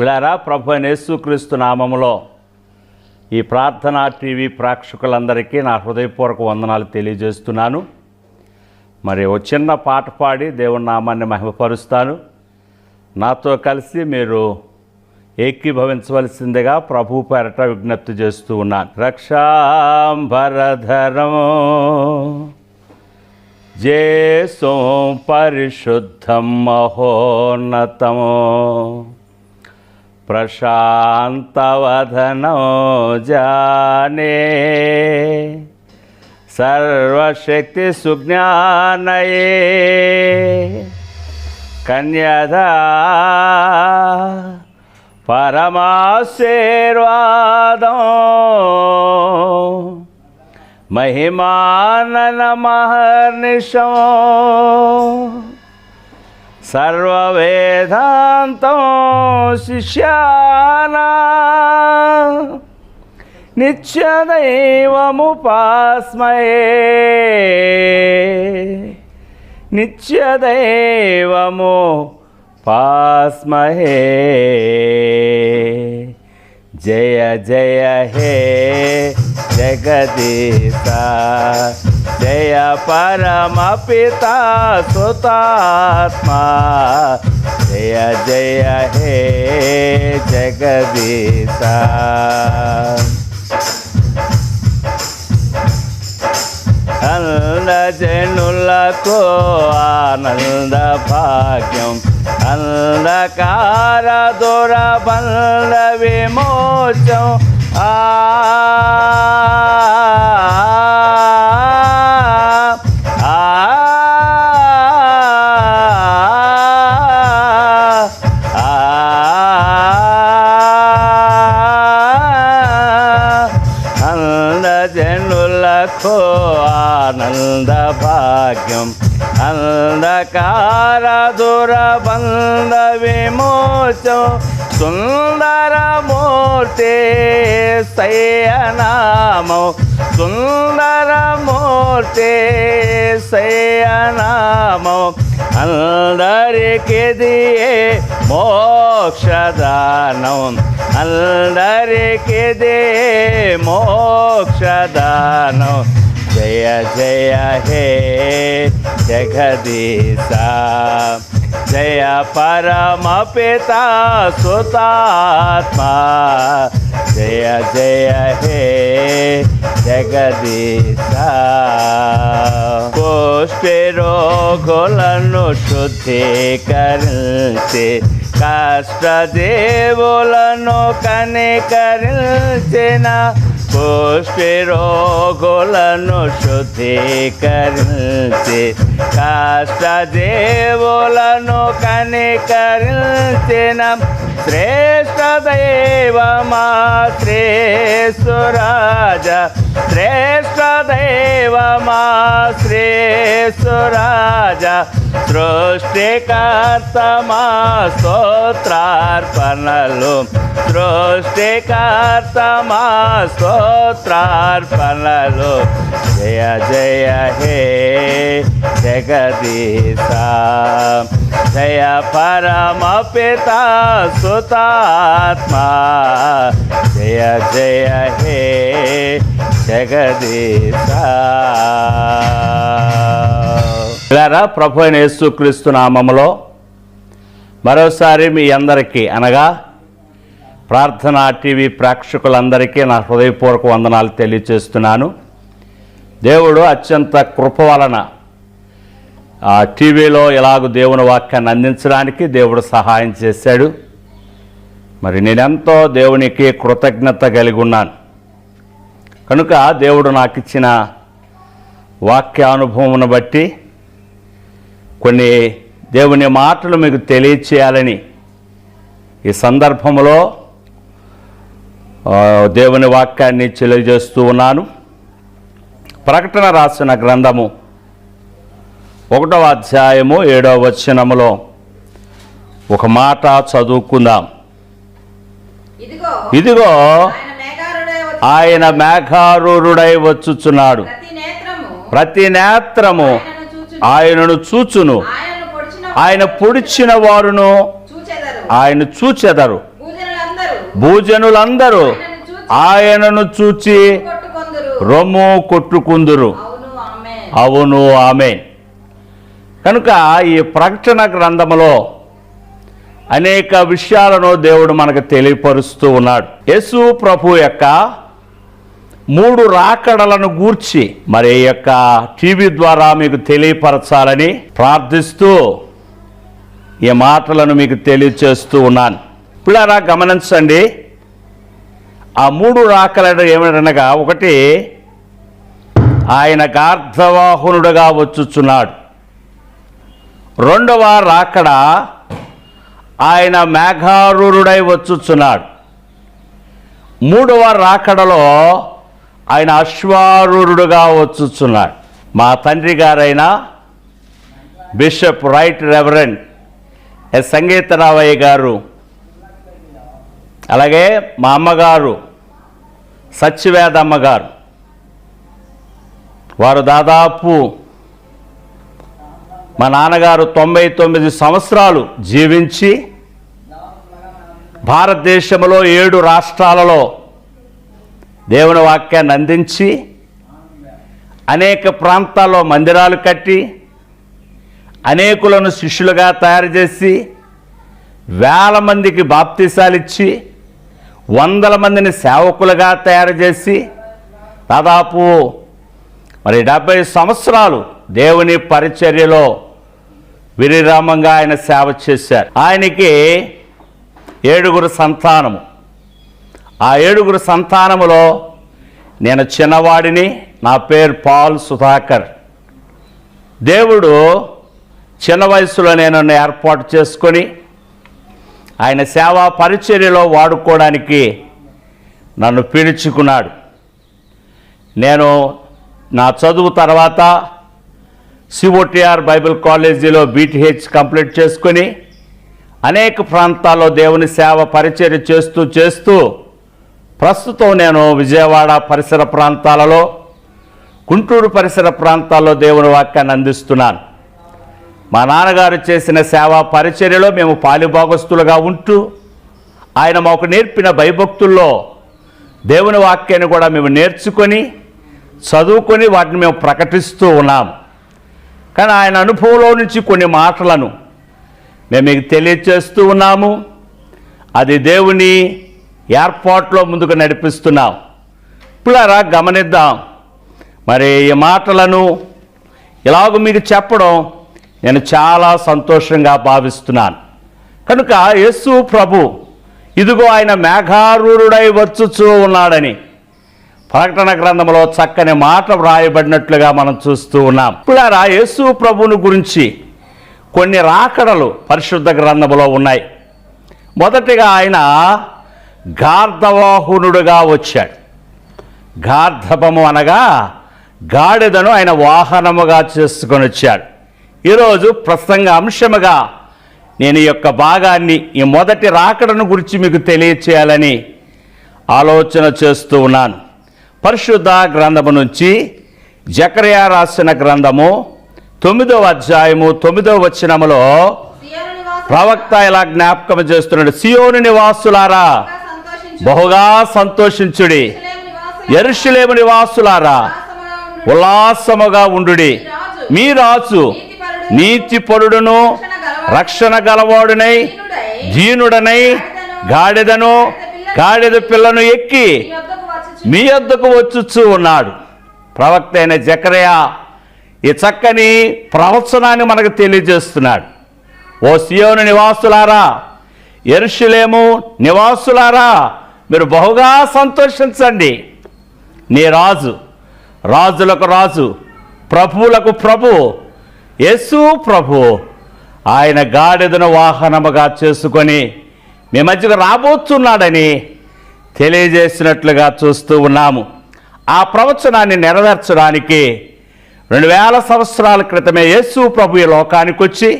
పిల్లారా ప్రభు అయిన యేసుక్రీస్తు నామములో ఈ ప్రార్థనా టీవీ ప్రేక్షకులందరికీ నా హృదయపూర్వక వందనాలు తెలియజేస్తున్నాను. మరి ఓ చిన్న పాట పాడి దేవుని నామాన్ని మహిమపరుస్తాను. నాతో కలిసి మీరు ఏకీభవించవలసిందిగా ప్రభు పేరట విజ్ఞప్తి చేస్తూ ఉన్నాను. రక్షాంబరధరము జేసో పరిశుద్ధం మహోన్నతమో. ప్రశాంతవదనో జానే సర్వశక్తి సుజ్ఞానయే కన్యదా పరమాశీర్వాదం మహిమానన మహర్నిశం సర్వవేదాంతం శిష్యానా. నిత్యదైవముపాస్మయే. నిత్యదైవము పాస్మహే జయ జయ హే జగదీశ. జయ పరమ పితా సుతాత్మా. జయ జయ హే జగదీశ. అందజనులకు ఆనంద భాగ్యం. అంధకార దొర దురబంధ విమోచం. భాగ్యం అంధకార దురబంధ విమోచం. సుందరమూర్తి శయనామం సుందరమూర్తి శయనామం అందరికి దియే మోక్షదానం? అందరికి దే మోక్షదానం? జయ జయ హే జగదీశ జయ పరమ పిత సుతాత్మా జయ జయ హే జగదీశ కోష్టి రోగులను శుద్ధీకరించి కష్టదేవులను కనికరించిన పుష్టి రోగులను శుద్ధీకరించి కష్టదేవులను కనికరించిన శ్రేష్ఠ దైవమా శ్రేసురాజ శ్రేష్ఠ దైవమా శ్రేసురాజ సృష్టికర్త మా స్తోత్రార్పణలు సృష్టికర్తమా స్తోత్రార్పణలు. జయ జయ హే జగదీశ. జయ పరమ పితా సుతాత్మా. జయ జయ హే జగదీశ. ఇలారా ప్రభు అయిన యేసుక్రీస్తు నామములో మరోసారి మీ అందరికీ అనగా ప్రార్థనా టీవీ ప్రేక్షకులందరికీ నా హృదయపూర్వక వందనాలు తెలియచేస్తున్నాను దేవుడు అత్యంత కృప వలన ఆ టీవీలో ఇలాగ దేవుని వాక్యాన్ని అందించడానికి దేవుడు సహాయం చేశాడు. మరి నేనెంతో దేవునికి కృతజ్ఞత కలిగి ఉన్నాను. కనుక దేవుడు నాకు ఇచ్చిన వాక్యానుభవమును బట్టి కొన్ని దేవుని మాటలు మీకు తెలియచేయాలని ఈ సందర్భంలో దేవుని వాక్యాన్ని తెలియజేస్తూ ఉన్నాను. ప్రకటన రాసిన గ్రంథము ఒకటవ అధ్యాయము ఏడవ వచనములో ఒక మాట చదువుకుందాం. ఇదిగో ఆయన మేఘారూరుడై వచ్చుచున్నాడు. ప్రతి నేత్రము ఆయనను చూచును. ఆయన పొడిచిన వారును ఆయన చూచెదరు. భూజనులందరూ ఆయనను చూచి రొమ్ము కొట్టుకుందురు. అవును ఆమె కనుక ఈ ప్రకటన గ్రంథములో అనేక విషయాలను దేవుడు మనకు తెలియపరుస్తూ ఉన్నాడు. యేసు ప్రభు యొక్క మూడు రాకడలను గూర్చి మరి యొక్క టీవీ ద్వారా మీకు తెలియపరచాలని ప్రార్థిస్తూ ఈ మాటలను మీకు తెలియచేస్తూ ఉన్నాను. పిల్లరా గమనించండి. ఆ మూడు రాకలను ఏమిటనగా ఒకటి ఆయన గార్ధవాహనుడుగా వచ్చుచున్నాడు. రెండవ రాకడ ఆయన మేఘారూరుడై వచ్చుచున్నాడు. మూడవ రాకడలో ఆయన అశ్వారూరుడుగా వచ్చుచున్నాడు. మా తండ్రి గారైన bishop right reverend S Sangeetharavayya గారు అలాగే మా అమ్మగారు సత్యవేదమ్మ గారు వారు దాదాపు మా నాన్నగారు తొంభై తొమ్మిది సంవత్సరాలు జీవించి భారతదేశంలో ఏడు రాష్ట్రాలలో దేవుని వాక్యాన్ని అందించి అనేక ప్రాంతాల్లో మందిరాలు కట్టి అనేకులను శిష్యులుగా తయారు చేసి వేల మందికి బాప్తీసాలిచ్చి ఇచ్చి వందల మందిని సేవకులుగా తయారు చేసి దాదాపు మరి డెబ్బై సంవత్సరాలు దేవుని పరిచర్యలో విరిరామంగా ఆయన సేవ చేశారు. ఆయనకి ఏడుగురు సంతానము. ఆ ఏడుగురు సంతానములో నేను చిన్నవాడిని నా పేరు పాల్ సుధాకర్. దేవుడు చిన్న వయసులో నేను ఏర్పాటు చేసుకొని ఆయన సేవా పరిచర్యలో వాడుకోవడానికి నన్ను పిలుచుకున్నాడు. నేను నా చదువు తర్వాత సిఓటిఆర్ బైబిల్ కాలేజీలో బీటీహెచ్ కంప్లీట్ చేసుకొని అనేక ప్రాంతాల్లో దేవుని సేవ పరిచర్య చేస్తూ చేస్తూ ప్రస్తుతం నేను విజయవాడ పరిసర ప్రాంతాలలో గుంటూరు పరిసర ప్రాంతాల్లో దేవుని వాక్యాన్ని అందిస్తున్నాను. మా నాన్నగారు చేసిన సేవా పరిచర్యలో మేము పాలిభాగస్తులుగా ఉంటూ ఆయన మాకు నేర్పిన భయభక్తుల్లో దేవుని వాక్యాన్ని కూడా మేము నేర్చుకొని చదువుకొని వాటిని మేము ప్రకటిస్తూ ఉన్నాం. కానీ ఆయన అనుభవంలో నుంచి కొన్ని మాటలను మేము మీకు తెలియచేస్తూ ఉన్నాము. అది దేవుని ఏర్పాట్లో ముందుకు నడిపిస్తున్నాం. పిల్లరా గమనిద్దాం. మరి ఈ మాటలను ఇలాగ మీకు చెప్పడం నేను చాలా సంతోషంగా భావిస్తున్నాను. కనుక యేసు ప్రభు ఇదిగో ఆయన మేఘారూరుడై వచ్చుచూ ఉన్నాడని ప్రకటన గ్రంథంలో చక్కని మాట వ్రాయబడినట్లుగా మనం చూస్తూ ఉన్నాం. ఇప్పుడారా యేసు ప్రభువుని గురించి కొన్ని రాకడలు పరిశుద్ధ గ్రంథంలో ఉన్నాయి. మొదటిగా ఆయన గార్ధవాహనుడుగా వచ్చాడు. గార్ధపము అనగా గాడిదను ఆయన వాహనముగా చేసుకొని వచ్చాడు ఈరోజు ప్రసంగ అంశముగా నేను ఈ యొక్క భాగాన్ని ఈ మొదటి రాకడను గురించి మీకు తెలియచేయాలని ఆలోచన చేస్తూ ఉన్నాను. పరిశుద్ధ గ్రంథము నుంచి జకరియా రాసిన గ్రంథము తొమ్మిదవ అధ్యాయము తొమ్మిదవ వచనములో ప్రవక్త ఇలా జ్ఞాపకం చేస్తున్నాడు? సియోని నివాసులారా బహుగా సంతోషించుడి. ఎరుషులేము నివాసులారా ఉల్లాసముగా ఉండుడి. మీ రాజు నీతిపరుడును రక్షణ గలవాడునై జీనుడనై గాడిదను గాడిద పిల్లను ఎక్కి మీ వద్దకు వచ్చుచు. వచ్చుచూ ఉన్నాడు ప్రవక్త అయిన జకరయా ఈ చక్కని ప్రవచనాన్ని మనకు తెలియజేస్తున్నాడు ఓ సియోను నివాసులారా ఎరుషులేము నివాసులారా మీరు బహుగా సంతోషించండి నీ రాజు రాజులకు రాజు ప్రభువులకు ప్రభు యేసు ప్రభు ఆయన గాడిదను వాహనముగా చేసుకొని మీ మధ్యకు రాబోతున్నాడని తెలియజేసినట్లుగా చూస్తూ ఉన్నాము. ఆ ప్రవచనాన్ని నెరవేర్చడానికి రెండు వేల సంవత్సరాల క్రితమే యేసు ప్రభు ఈ లోకానికి వచ్చి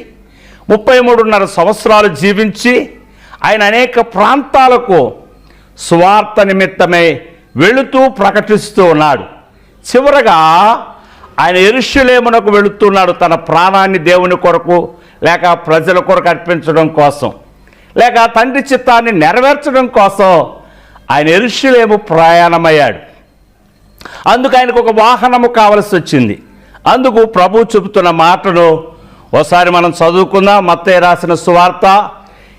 ముప్పై మూడున్నర సంవత్సరాలు జీవించి ఆయన అనేక ప్రాంతాలకు స్వార్థ నిమిత్తమై వెళుతూ ప్రకటిస్తూ ఉన్నాడు. చివరగా ఆయన ఎరుషులేమునకు వెళుతున్నాడు తన ప్రాణాన్ని దేవుని కొరకు లేక ప్రజల కొరకు అర్పించడం కోసం లేక తండ్రి చిత్తాన్ని నెరవేర్చడం కోసం ఆయన ఎరుషులేము ప్రయాణమయ్యాడు. అందుకు ఆయనకు ఒక వాహనము కావలసి వచ్చింది. అందుకు ప్రభు చెబుతున్న మాటను ఒకసారి మనం చదువుకుందాం. మత్తయ్య రాసిన సువార్త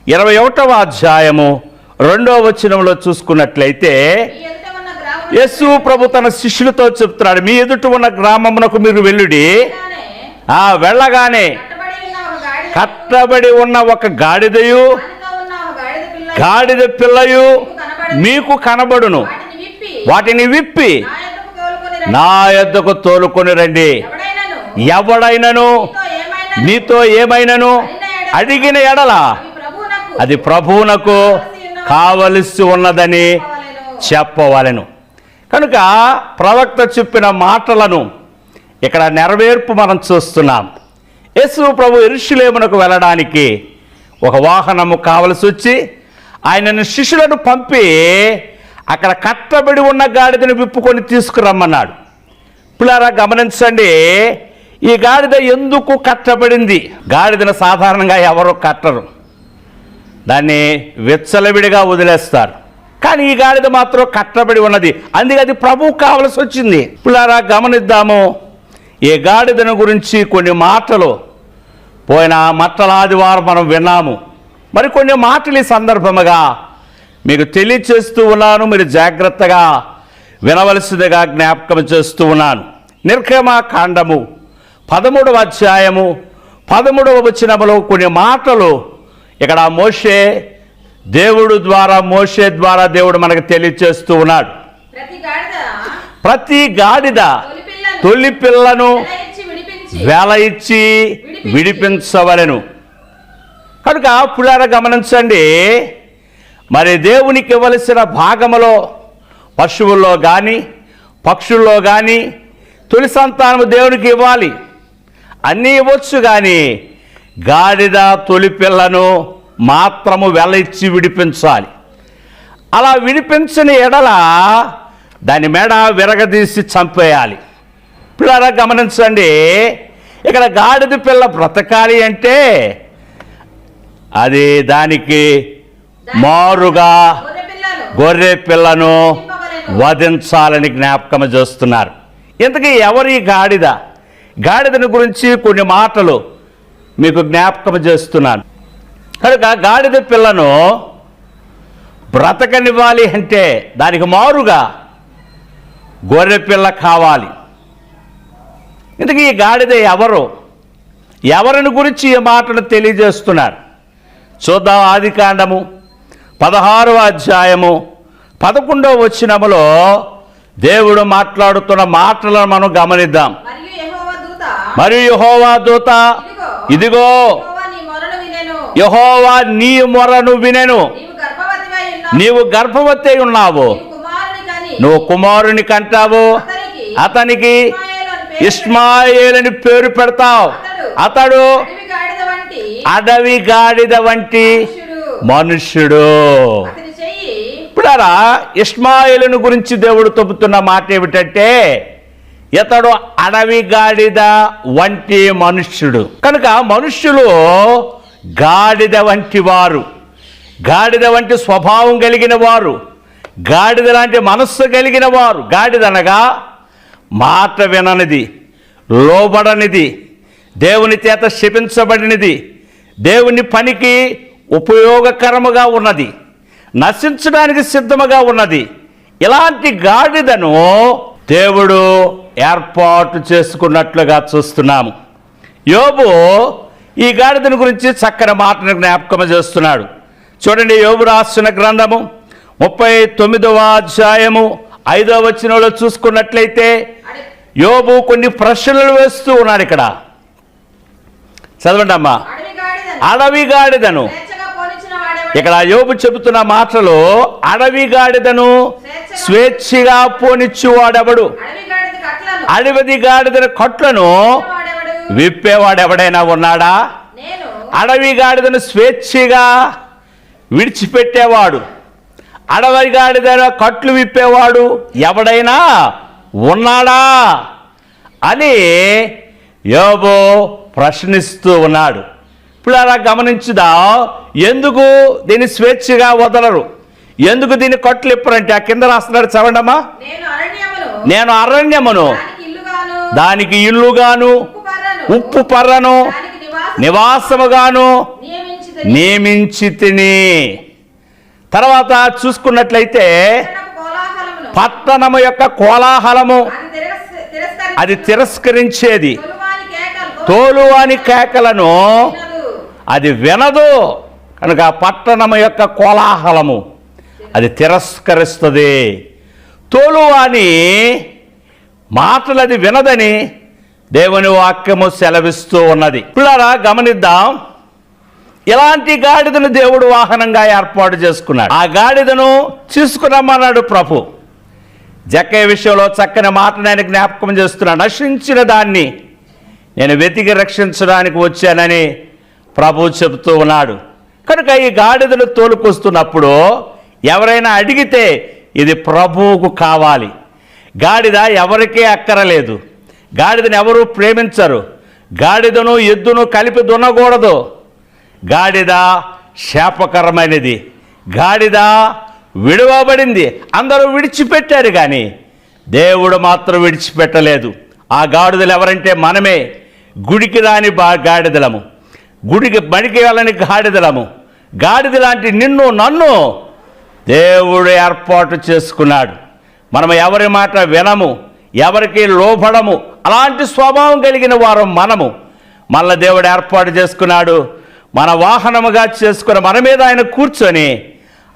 ఇరవై ఒకటవ అధ్యాయము రెండవ వచనంలో చూసుకున్నట్లయితే మీ ఎదుట ఉన్న గ్రామం యేసు ప్రభు తన శిష్యులతో చెప్తున్నాడు మీ ఎదుట ఉన్న గ్రామమునకు మీరు వెళ్ళుడి. ఆ వెళ్ళగానే కట్టబడి ఉన్న ఒక గాడిదయు గాడిద పిల్ల గాడిద పిల్లయు మీకు కనబడును. వాటిని విప్పి నా యొద్దకు తోలుకొని రండి. ఎవడైనను? నీతో నీతో ఏమైనను? అడిగిన ఎడల. అది ప్రభువునకు. కావలసి ఉన్నదని. చెప్పవలెను. కనుక ప్రవక్త చెప్పిన మాటలను ఇక్కడ నెరవేర్పు మనం చూస్తున్నాం. యేసు ప్రభు ఇరుషులేమునకు వెళ్ళడానికి ఒక వాహనము కావలసి వచ్చి ఆయనను శిష్యులను పంపి అక్కడ కట్టబడి ఉన్న గాడిదను విప్పుకొని తీసుకురమ్మన్నాడు. పిల్లారా గమనించండి ఈ గాడిద ఎందుకు కట్టబడింది? గాడిదను సాధారణంగా ఎవరు కట్టరు. దాన్ని వెచ్చలవిడిగా వదిలేస్తారు. కానీ ఈ గాడిద మాత్రం కట్టబడి ఉన్నది. అందుకే అది ప్రభువు కావలసి వచ్చింది. పిల్లారా గమనిద్దాము. ఈ గాడిదను గురించి కొన్ని మాటలు పోయిన మట్టలాదివారం మనం విన్నాము. మరి కొన్ని మాటలు ఈ సందర్భముగా మీకు తెలియచేస్తూ ఉన్నాను. మీరు జాగ్రత్తగా వినవలసిందిగా జ్ఞాపకం చేస్తూ ఉన్నాను. నిర్గమ కాండము పదమూడవ అధ్యాయము పదమూడవ వచనములో కొన్ని మాటలు ఇక్కడ మోషే దేవుడు ద్వారా మోషే ద్వారా దేవుడు మనకు తెలియచేస్తూ ఉన్నాడు. ప్రతి గాడిద తొలి పిల్లను వెల ఇచ్చి విడిపించి వేల ఇచ్చి విడిపించవలెను. కనుక పులార గమనించండి మరి దేవునికి ఇవ్వలసిన భాగములో పశువుల్లో కానీ పక్షుల్లో కానీ తొలి సంతానము దేవునికి ఇవ్వాలి. అన్నీ ఇవ్వచ్చు కానీ గాడిద తొలి పిల్లను మాత్రము వెల ఇచ్చి విడిపించాలి. అలా విడిపించని ఎడల దాని మెడ విరగదీసి చంపేయాలి. పిల్లరా గమనించండి ఇక్కడ గాడిద పిల్ల బ్రతకాలి అంటే అది దానికి మారుగా గొర్రె పిల్లను గొర్రె పిల్లను వధించాలని జ్ఞాపకం చేస్తున్నారు. ఇంతకీ ఎవరి గాడిద? గాడిదని గురించి కొన్ని మాటలు మీకు జ్ఞాపకం చేస్తున్నాను. కనుక గాడిద పిల్లను బ్రతకనివ్వాలి అంటే దానికి మారుగా గొర్రె పిల్ల కావాలి. ఇంతకీ ఈ గాడిద ఎవరు? ఎవరిని గురించి ఈ మాటను తెలియజేస్తున్నారు? చూద్దాం ఆది కాండము పదహారవ అధ్యాయము పదకొండవ వచనములో దేవుడు మాట్లాడుతున్న మాటలను మనం గమనిద్దాం. మరియు యహోవా దూత ఇదిగో యెహోవా నీ మొరను వినెను యహోవా నీ మొరను వినెను. నీవు గర్భవతి ఉన్నావు. నువ్వు కుమారుని కంటావు. అతనికి ఇస్మాయేల్ అని పేరు పెడతావు. అతడు అడవి గాడిద వంటి మనుష్యుడు. ఇప్పుడారా ఇస్మాయిలును గురించి దేవుడు చెబుతున్న మాట ఏమిటంటే ఇతడు అడవి గాడిద వంటి మనుష్యుడు. కనుక మనుష్యులు గాడిద వంటి వారు. గాడిద వంటి స్వభావం కలిగిన వారు. గాడిద లాంటి మనస్సు కలిగిన వారు. గాడిదనగా మాట విననిది లోబడనిది దేవుని చేత శపించబడినది దేవుని పనికి ఉపయోగకరముగా ఉన్నది నశించడానికి సిద్ధముగా ఉన్నది. ఇలాంటి గాడిదను దేవుడు ఏర్పాటు చేసుకున్నట్లుగా చూస్తున్నాము. యోబు ఈ గాడిదను గురించి చక్కని మాటను జ్ఞాపకం చేస్తున్నాడు. చూడండి యోబు రాసిన గ్రంథము ముప్పై తొమ్మిదవ అధ్యాయము ఐదవ వచనంలో చూసుకున్నట్లయితే యోబు కొన్ని ప్రశ్నలు వేస్తూ ఉన్నాడు ఇక్కడ. చదవండి అమ్మా. అడవి గాడిదను. ఇక్కడ యోబు చెబుతున్న మాటలు అడవి గాడిదను స్వేచ్ఛగా పోనిచ్చువాడెవడు? అడవి గాడిద కట్లను అడవి గాడిదన కట్లను విప్పేవాడు ఎవడైనా ఉన్నాడా? నేను. అడవి గాడిదను స్వేచ్ఛగా విడిచిపెట్టేవాడు. అడవి గాడిదన కట్లు విప్పేవాడు ఎవడైనా ఉన్నాడా? అని యోబు ప్రశ్నిస్తూ ఉన్నాడు. ఇప్పుడు అలా గమనించుదా? ఎందుకు దీన్ని స్వేచ్ఛగా వదలరు? ఎందుకు దీన్ని కట్లు ఇప్పరంటే ఆ కింద రాస్తున్నాడు చదవండమ్మా. నేను అరణ్యమును. దానికి ఇల్లుగాను. ఉప్పు పర్రను నివాసముగాను నియమించి తిని తర్వాత చూసుకున్నట్లయితే పట్టణము యొక్క కోలాహలము అది తిరస్కరించేది. తోలువాని కేకలను అది వినదు. కనుక పట్టణము యొక్క కోలాహలము అది తిరస్కరిస్తుంది. తోలువాని అని మాటలు అది వినదని దేవుని వాక్యము సెలవిస్తూ ఉన్నది. పిల్లరా గమనిద్దాం. ఇలాంటి గాడిదను దేవుడు వాహనంగా ఏర్పాటు చేసుకున్నాడు? ఆ గాడిదను తీసుకురమ్మన్నాడు ప్రభు. జక్క విషయంలో చక్కని మాటను ఆయన జ్ఞాపకం చేస్తున్నాడు. నశించిన దాన్ని నేను వెతికి రక్షించడానికి వచ్చానని ప్రభు చెబుతూ ఉన్నాడు. కనుక ఈ గాడిదను తోలుకొస్తున్నప్పుడు ఎవరైనా అడిగితే ఇది ప్రభువుకు కావాలి. గాడిద ఎవరికీ అక్కరలేదు. గాడిదను ఎవరు ప్రేమించరు. గాడిదను ఎద్దును కలిపి దున్నకూడదు. గాడిద శాపకరమైనది. గాడిద విడవబడింది. అందరూ విడిచిపెట్టారు కానీ దేవుడు మాత్రం విడిచిపెట్టలేదు. ఆ గాడిదలు ఎవరంటే మనమే. గుడికి రాని బా గాడిదలము. గుడికి బడికి వెళ్ళని గాడిదలము. గాడిద లాంటి నిన్ను నన్ను దేవుడు ఏర్పాటు చేసుకున్నాడు. మనం ఎవరి మాట వినము. ఎవరికి లోపడము అలాంటి స్వభావం కలిగిన వారు మనము. మళ్ళా దేవుడు ఏర్పాటు చేసుకున్నాడు. మన వాహనముగా చేసుకుని మన మీద ఆయన కూర్చొని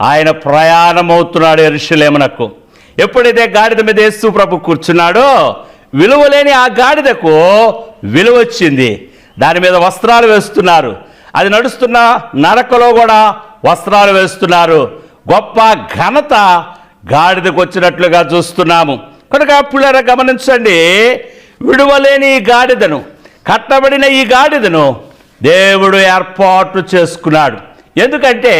ఆయన ప్రయాణమవుతున్నాడు ఎరుషులేమునకు ఎప్పుడైతే గాడిద మీద యేసు ప్రభు కూర్చున్నాడో విలువలేని ఆ గాడిదకు విలువ వచ్చింది. దాని మీద వస్త్రాలు వేస్తున్నారు. అది నడుస్తున్న నరకలో కూడా వస్త్రాలు వేస్తున్నారు. గొప్ప ఘనత గాడిదకు వచ్చినట్లుగా చూస్తున్నాము. కనుక పుల్లర గమనించండి విడువలేని ఈ గాడిదను కట్టబడిన ఈ గాడిదను దేవుడు ఏర్పాటు చేసుకున్నాడు. ఎందుకంటే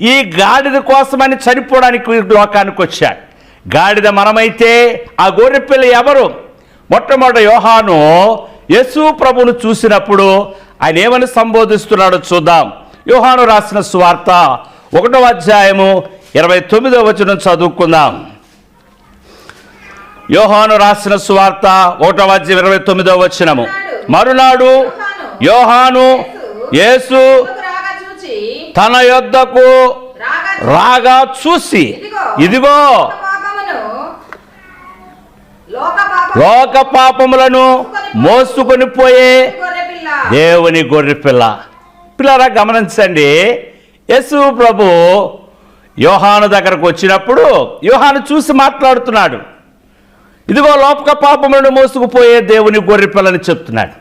ఈ గాడిద కోసమని చనిపోవడానికి లోకానికి వచ్చాడు. గాడిద మనమైతే ఆ గొర్రెపిల్ల ఎవరు? మొట్టమొదటి యోహాను యశు ప్రభును చూసినప్పుడు ఆయన ఏమని సంబోధిస్తున్నాడో చూద్దాం. యోహాను రాసిన సువార్త ఒకటో అధ్యాయము ఇరవై తొమ్మిదో వచనం చదువుకుందాం. యోహాను రాసిన సువార్త ఒకటో అధ్యాయం ఇరవై తొమ్మిదో వచనము. మరునాడు యోహాను యేసు తన యొద్దకు రాగా చూసి ఇదిగో లోక పాపములను మోసుకొని పోయే దేవుని గొర్రె పిల్ల. పిల్లరా గమనించండి. యేసు ప్రభు యోహాను దగ్గరకు వచ్చినప్పుడు యోహాను చూసి మాట్లాడుతున్నాడు. ఇదిగో లోపక పాపములను మోసుకుపోయే దేవుని గొర్రె పిల్లని చెప్తున్నాడు.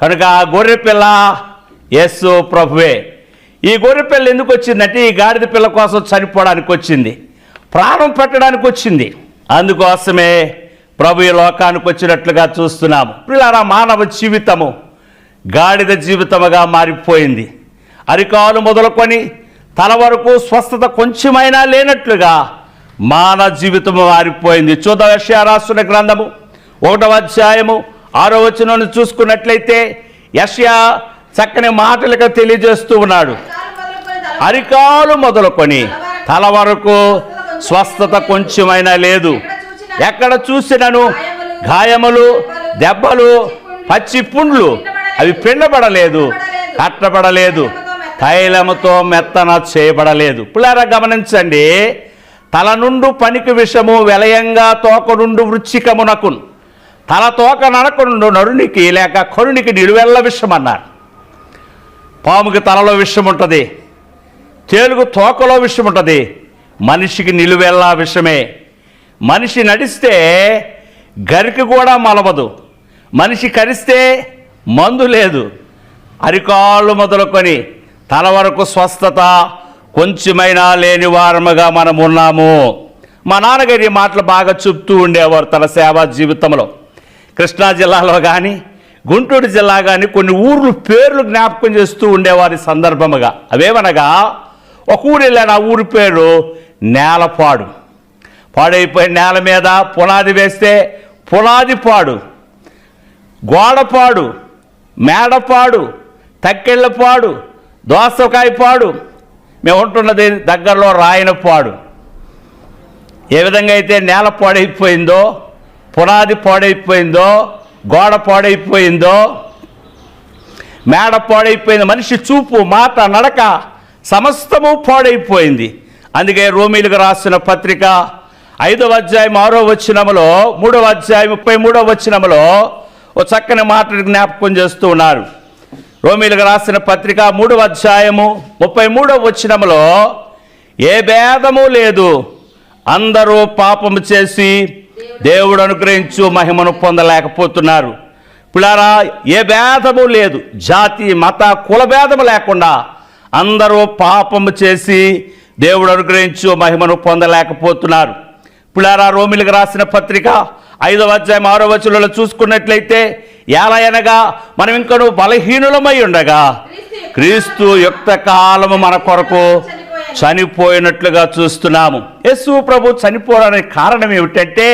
కనుక ఆ గొర్రె పిల్ల యేసు ప్రభువే. ఈ గొర్రె పిల్ల ఎందుకు వచ్చిందంటే ఈ గాడిద పిల్ల కోసం చనిపోవడానికి వచ్చింది. ప్రాణం పెట్టడానికి వచ్చింది. అందుకోసమే ప్రభు ఈ లోకానికి వచ్చినట్లుగా చూస్తున్నాము. పిల్లరా మానవ జీవితము గాడిద జీవితముగా మారిపోయింది. అరికాలు మొదలుకొని తల వరకు స్వస్థత కొంచెమైనా లేనట్లుగా మానవ జీవితం మారిపోయింది చూద్దాం రాస్తున్న గ్రంథము. ఒకటవ అధ్యాయము. ఆరో వచనం చూసుకున్నట్లయితే యష్యా చక్కని మాటలుగా తెలియజేస్తూ ఉన్నాడు. మొదలుకొని అరికాలు మొదలుకొని తల వరకు స్వస్థత కొంచెమైనా లేదు. ఎక్కడ చూసినను? గాయములు దెబ్బలు పచ్చి పుండ్లు అవి పిండబడలేదు కట్టబడలేదు తైలముతో మెత్తన చేయబడలేదు. పిల్లరా గమనించండి. తల నుండు పనికి విషము వెలయంగా తోక నుండు వృచ్చికమునకును. తల తోక నడకనుండు నరునికి లేక కరునికి నిలువెల్ల విషం అన్నారు పాముకి తలలో విషం ఉంటుంది తేలుగు తోకలో విషం ఉంటుంది మనిషికి నిలువెల్లా విషమే. మనిషి నడిస్తే గరికి కూడా మలవదు మనిషి కరిస్తే మందు లేదు. అరికాళ్ళు మొదలుకొని తల వరకు స్వస్థత కొంచెమైనా లేని వారముగా మనం ఉన్నాము మా నాన్నగారి ఈ మాటలు బాగా చెప్తూ ఉండేవారు తన సేవా జీవితంలో. కృష్ణా జిల్లాలో కానీ గుంటూరు జిల్లా కానీ కొన్ని ఊర్లు పేర్లు జ్ఞాపకం చేస్తూ ఉండేవారి సందర్భముగా. అవేమనగా ఒక ఊరు వెళ్ళాను ఆ ఊరి పేరు నేలపాడు. పాడైపోయిన నేల మీద పునాది వేస్తే పునాది పాడు గోడపాడు మేడపాడు తక్కెళ్ళపాడు దోసకాయ పాడు మేము ఉంటున్నది దగ్గరలో రాయన పాడు ఏ విధంగా అయితే నేల పాడైపోయిందో పునాది పాడైపోయిందో గోడ పాడైపోయిందో మేడ పాడైపోయింది మనిషి చూపు మాట నడక సమస్తము పాడైపోయింది. అందుకే రోమిలకు రాసిన పత్రిక ఐదవ అధ్యాయం ఆరో వచ్చినములో మూడవ అధ్యాయం ముప్పై మూడవ వచ్చినములో ఓ చక్కని మాటను జ్ఞాపకం చేస్తూ ఉన్నారు. రోమిలకు రాసిన పత్రిక మూడవ అధ్యాయము ముప్పై మూడవ వచ్చినములో ఏ భేదము లేదు. అందరూ పాపము చేసి దేవుడు అనుగ్రహించు మహిమను పొందలేకపోతున్నారు. పిల్లారా ఏ భేదము లేదు. జాతి మత కుల భేదము లేకుండా అందరూ పాపము చేసి దేవుడు అనుగ్రహించు మహిమను పొందలేకపోతున్నారు. పిల్లారా రోమిలకు రాసిన పత్రిక ఐదవ అధ్యాయం ఆరో వచనంలో చూసుకున్నట్లయితే ఎలా అనగా మనం ఇంకను బలహీనులమై ఉండగా క్రీస్తు యుక్త కాలము మన కొరకు చనిపోయినట్లుగా చూస్తున్నాము. యేసు ప్రభు చనిపోవడానికి కారణం ఏమిటంటే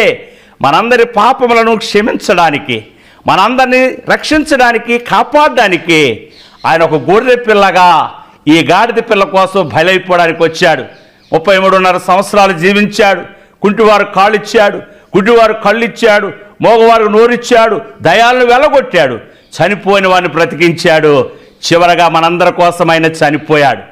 మనందరి పాపములను క్షమించడానికి మనందరినీ రక్షించడానికి కాపాడడానికి ఆయన ఒక గొర్రె పిల్లగా ఈ గాడిద పిల్ల కోసం బలైపోవడానికి వచ్చాడు. ముప్పై మూడున్నర సంవత్సరాలు జీవించాడు. కుంటివారు కాళ్ళిచ్చాడు గుడ్డివారు కళ్ళిచ్చాడు మోగవారు నోరిచ్చాడు దయాలను వెలగొట్టాడు చనిపోయిన వారిని బ్రతికించాడు. చివరగా మనందరి కోసం ఆయన చనిపోయాడు.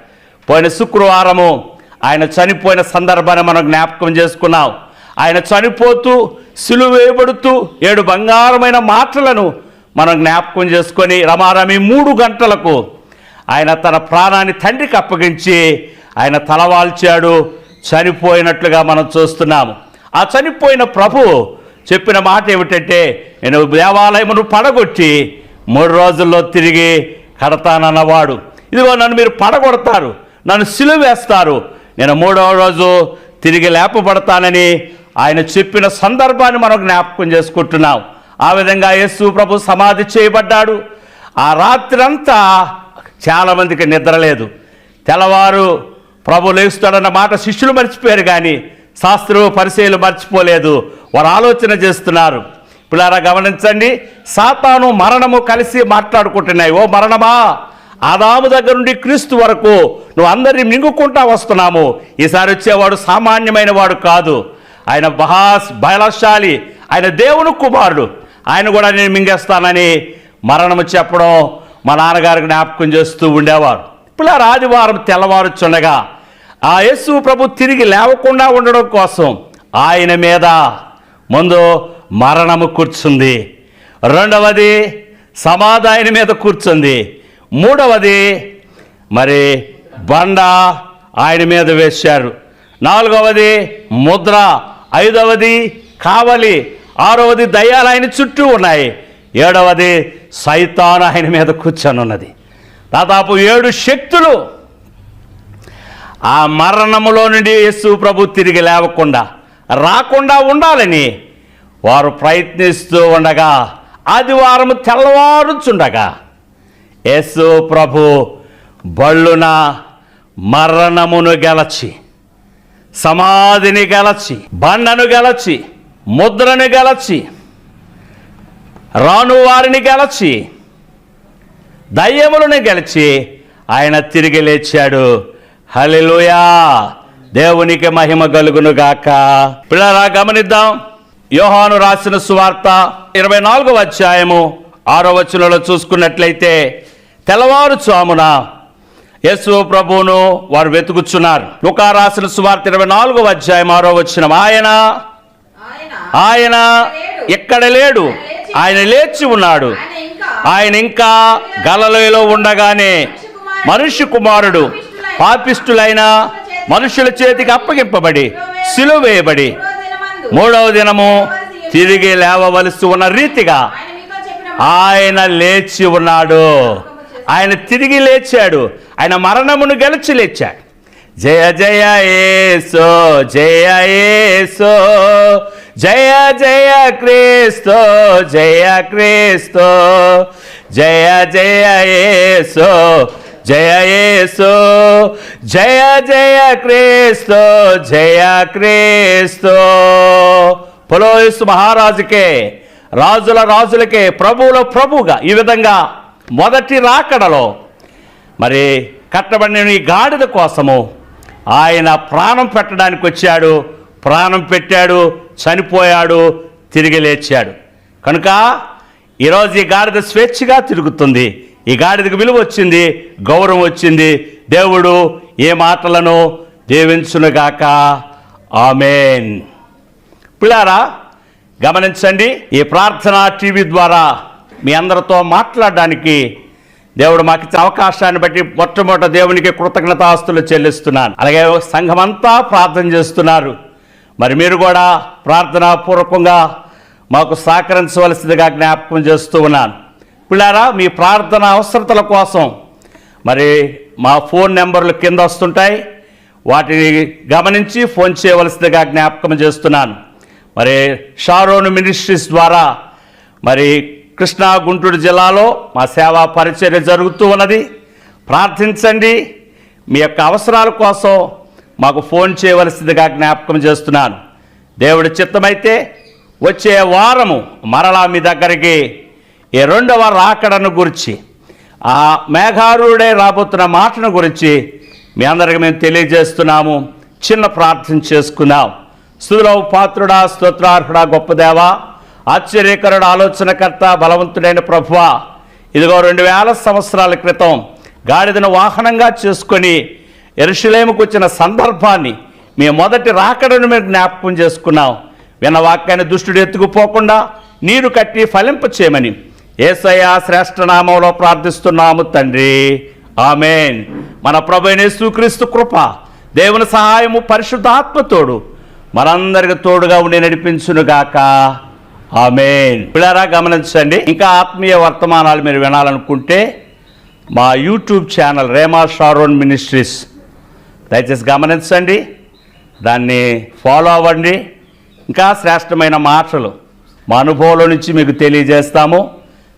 పోయిన శుక్రవారము ఆయన చనిపోయిన సందర్భాన్ని మనం జ్ఞాపకం చేసుకున్నాం. ఆయన చనిపోతూ సిలువేయబడుతూ ఏడు బంగారమైన మాటలను మనం జ్ఞాపకం చేసుకొని రమారమి మూడు గంటలకు ఆయన తన ప్రాణాన్ని తండ్రికి అప్పగించి ఆయన తలవాల్చాడు చనిపోయినట్లుగా మనం చూస్తున్నాము. ఆ చనిపోయిన ప్రభు చెప్పిన మాట ఏమిటంటే నేను దేవాలయమును పడగొట్టి మూడు రోజుల్లో తిరిగి కడతానన్నవాడు. ఇదిగో నన్ను మీరు పడగొడతారు నన్ను సిలువేస్తారు. నేను మూడవ రోజు తిరిగి లేపబడతానని ఆయన చెప్పిన సందర్భాన్ని మనం జ్ఞాపకం చేసుకుంటున్నాం. ఆ విధంగా యేసు ప్రభు సమాధి చేయబడ్డాడు. ఆ రాత్రంతా చాలామందికి నిద్ర లేదు. తెల్లవారు ప్రభు లేస్తాడన్న మాట శిష్యులు మర్చిపోయారు కానీ శాస్త్రులు పరిచయలు మర్చిపోలేదు. వారు ఆలోచన చేస్తున్నారు. పిల్లారా గమనించండి. సాతాను మరణము కలిసి మాట్లాడుకుంటున్నాయి. ఓ మరణమా? ఆదాము దగ్గర నుండి క్రీస్తు వరకు నువ్వు అందరినీ మింగుకుంటా వస్తున్నాము. ఈసారి వచ్చేవాడు సామాన్యమైన వాడు కాదు. ఆయన బహాస్ బలశాలి. ఆయన దేవుని కుమారుడు. ఆయన కూడా నేను మింగేస్తానని మరణము చెప్పడం మా నాన్నగారు జ్ఞాపకం చేస్తూ ఉండేవారు. పిల్లలు ఆదివారం తెల్లవారుచుండగా ఆ యేసు ప్రభు తిరిగి లేవకుండా ఉండడం కోసం ఆయన మీద ముందు మరణము కూర్చుంది. రెండవది సమాధానం మీద కూర్చుంది. మూడవది మరి బండ ఆయన మీద వేశారు. నాలుగవది ముద్ర. ఐదవది కావలి. ఆరవది దయ్యాలు ఆయన చుట్టూ ఉన్నాయి. ఏడవది సైతాన్ ఆయన మీద కూర్చొని ఉన్నది దాదాపు ఏడు శక్తులు ఆ మరణములో నుండి యేసు ప్రభు తిరిగి లేవకుండా రాకుండా ఉండాలని వారు ప్రయత్నిస్తూ ఉండగా ఆదివారం తెల్లవారుచుండగా యేసు ప్రభు బళ్ళున మరణమును గెలచి సమాధిని గెలచి బండను గెలచి ముద్రను గెలచి రాను వారిని గెలచి దయ్యములను గెలిచి ఆయన తిరిగి లేచాడు. హల్లెలూయా. దేవునికి మహిమ కలుగును గాక. పిల్లరా గమనిద్దాం. యోహాను రాసిన సువార్త ఇరవై నాలుగవ అధ్యాయము ఆరో వచనంలో చూసుకున్నట్లయితే తెల్లవారుచామున యేసు ప్రభువును వారు వెతుకుచున్నారు. లుకా రాసిన సువార్త ఇరవై నాలుగవ అధ్యాయం ఆరో వచ్చిన ఆయన ఆయన ఎక్కడ లేడు. ఆయన లేచి ఉన్నాడు. ఆయన ఇంకా ఆయన ఇంకా గలలోయలో ఉండగానే మనుష్య కుమారుడు పాపిష్టులైన మనుషుల చేతికి అప్పగింపబడి సిలువ వేయబడి మూడవ దినము తిరిగి లేవవలసి ఉన్న రీతిగా ఆయన లేచి ఉన్నాడు. ఆయన తిరిగి లేచాడు. ఆయన మరణమును గెలిచి లేచాడు. జయ జయ ఏసో జయ ఏసో జయ జయ క్రీస్తో జయ క్రీస్తో జయ జయ ఏసో జయ యేసో జయ జయ క్రీస్తు జయ క్రీస్తు. పొలోయసు మహారాజుకే రాజుల రాజులకే ప్రభువుల ప్రభుగా ఈ విధంగా మొదటి రాకడలో మరి కట్టబడిన ఈ గాడిద కోసము ఆయన ప్రాణం పెట్టడానికి వచ్చాడు ప్రాణం పెట్టాడు చనిపోయాడు తిరిగి లేచాడు. కనుక ఈరోజు ఈ గాడిద స్వేచ్ఛగా తిరుగుతుంది. ఈ గాడిదకు విలువ వచ్చింది గౌరవం వచ్చింది. దేవుడు ఏ మాటలను దీవించునుగాక. ఆమెన్. పిల్లారా గమనించండి ఈ ప్రార్థన టీవీ ద్వారా మీ అందరితో మాట్లాడడానికి దేవుడు మాకు ఇచ్చిన అవకాశాన్ని బట్టి మొట్టమొదట దేవునికి కృతజ్ఞతాస్తులు చెల్లిస్తున్నాను. అలాగే సంఘమంతా ప్రార్థన చేస్తున్నారు. మరి మీరు కూడా ప్రార్థనాపూర్వకంగా మాకు సహకరించవలసిందిగా జ్ఞాపకం చేస్తూ ఉన్నాను. పిల్లారా మీ ప్రార్థన అవసరతల కోసం. మరి మా ఫోన్ నెంబర్లు కింద వస్తుంటాయి. వాటిని గమనించి ఫోన్ చేయవలసిందిగా జ్ఞాపకం చేస్తున్నాను. మరి షారోను మినిస్ట్రీస్ ద్వారా మరి కృష్ణా గుంటూరు జిల్లాలో మా సేవా పరిచర్య జరుగుతూ ఉన్నది. ప్రార్థించండి. మీ యొక్క అవసరాల కోసం మాకు ఫోన్ చేయవలసిందిగా జ్ఞాపకం చేస్తున్నాను. దేవుడి చిత్తమైతే వచ్చే వారము మరలా మీ దగ్గరికి ఈ రెండవ రాకడను గురించి ఆ మేఘారుడే రాబోతున్న మాటను గురించి మీ అందరికి మేము తెలియజేస్తున్నాము. చిన్న ప్రార్థన చేసుకుందాం. స్థుతులవు పాత్రుడా స్తోత్రార్హుడా గొప్పదేవ ఆశ్చర్యకరుడు ఆలోచనకర్త బలవంతుడైన ప్రభువా ఇదిగో రెండు వేల సంవత్సరాల క్రితం గాడిదను వాహనంగా చేసుకొని ఎరుషులేముకు వచ్చిన సందర్భాన్ని మీ మొదటి రాకడను మేము జ్ఞాపకం చేసుకున్నాం. విన్న వాక్యాన్ని దుష్టుడు ఎత్తుకుపోకుండా నీరు కట్టి ఫలింప చేయమని ఏసయ్య శ్రేష్ఠ నామంలో ప్రార్థిస్తున్నాము తండ్రి. ఆమెన్. మన ప్రభునేసుక్రీస్తు కృప దేవుని సహాయము పరిశుద్ధాత్మతోడు మనందరికి తోడుగా ఉండి నడిపించునుగాక. ఆమెన్. పిల్లరా గమనించండి ఇంకా ఆత్మీయ వర్తమానాలు మీరు వినాలనుకుంటే మా YouTube channel Rhema Sharon ministries. దయచేసి గమనించండి దాన్ని ఫాలో అవ్వండి. ఇంకా శ్రేష్టమైన మాటలు మా అనుభవంలో నుంచి మీకు తెలియజేస్తాము.